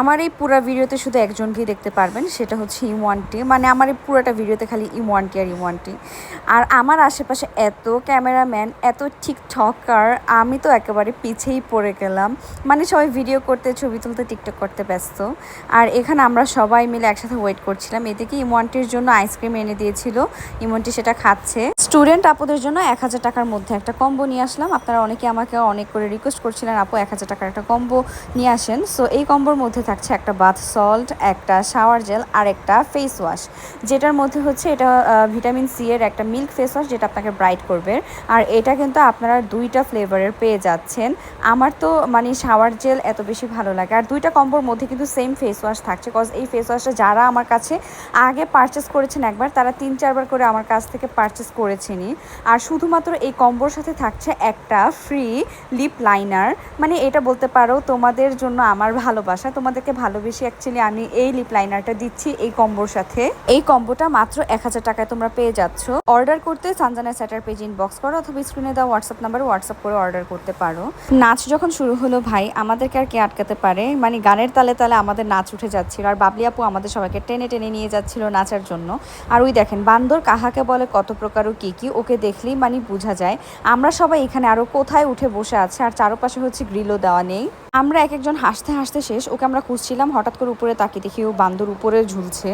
আমার এই পুরো ভিডিওতে শুধু একজনকেই দেখতে পারবেন, সেটা হচ্ছে ইমওয়ানটি মানে আমার এই পুরোটা ভিডিওতে খালি ইমওয়ানটি আর ইমওয়ানটি আর আমার আশেপাশে এত ক্যামেরাম্যান, এত টিকটকার, আমি তো একেবারে পিছেই পড়ে গেলাম। মানে সবাই ভিডিও করতে, ছবি তুলতে, টিকটক করতে ব্যস্ত। আর এখানে আমরা সবাই মিলে একসাথে ওয়েট করছিলাম। এদিকে ইমওয়ানটির জন্য আইসক্রিম এনে দিয়েছিল। ইমওয়ানটি সেটা খাচ্ছে। স্টুডেন্ট আপুদের জন্য এক হাজার টাকার মধ্যে একটা কম্বো নিয়ে আসলাম। আপনারা অনেকে আমাকে অনেক করে রিকোয়েস্ট করছিলেন, আপু এক হাজার টাকার একটা কম্বো নিয়ে আসেন। সো এই কম্বোর মধ্যে থাকছে একটা বাথ সল্ট একটা শাওয়ার জেল আর একটা ফেস ওয়াশ যেটার মধ্যে হচ্ছে এটা ভিটামিন সি এর একটা মিল্ক ফেস ওয়াশ যেটা আপনাকে ব্রাইট করবে। আর এটা কিন্তু আপনারা দুইটা ফ্লেভারের পেয়ে যাচ্ছেন। আমার তো মানে শাওয়ার জেল এত বেশি ভালো লাগে। আর দুইটা কম্বোর মধ্যে কিন্তু সেম ফেস ওয়াশ থাকছে। কজ এই ফেস ওয়াশটা যারা আমার কাছে আগে পারচেস করেছেন একবার, তারা তিন, চারবার করে আমার কাছ থেকে পারচেস করেছেনই। আর শুধুমাত্র এই কম্বোর সাথে থাকছে একটা ফ্রি লিপ লাইনার মানে এটা বলতে পারো, তোমাদের জন্য আমার ভালোবাসা। তোমাদেরকে ভালোবেসে অ্যাকচুয়ালি আমি এই লিপ লাইনারটা দিচ্ছি এই কম্বোর সাথে। এই কম্বোটা মাত্র এক হাজার টাকায় তোমরা পেয়ে যাচ্ছ। অর্ডার করতে সানজানা স্যাটার পেজ ইনবক্স করো অথবা স্ক্রিনে দেওয়া হোয়াটসঅ্যাপ নাম্বারে হোয়াটসঅ্যাপ করে অর্ডার করতে পারো। নাচ যখন শুরু হলো ভাই, আমাদেরকে আর কে আটকাতে পারে? মানে গানের তালে তালে আমাদের নাচ উঠে যাচ্ছিল আর বাবলি আপু আমাদের সবাইকে টেনে টেনে নিয়ে যাচ্ছিল নাচার জন্য। আর ওই দেখেন, বান্দর কাহাকে বলে, কত প্রকার ও কি কি, ওকে দেখলেই মানে বোঝা যায়। আমরা সবাই এখানে আরও কোথায় উঠে বসে আছে, আর চারপাশে হচ্ছে গ্রিলও দেওয়া নেই। আমরা এক একজন হাসতে হাসতে শেষ, ওকে আমরা খুঁজছিলাম হঠাৎ করে উপরে তাকিয়ে দেখি ও বান্দর উপরে ঝুলছে।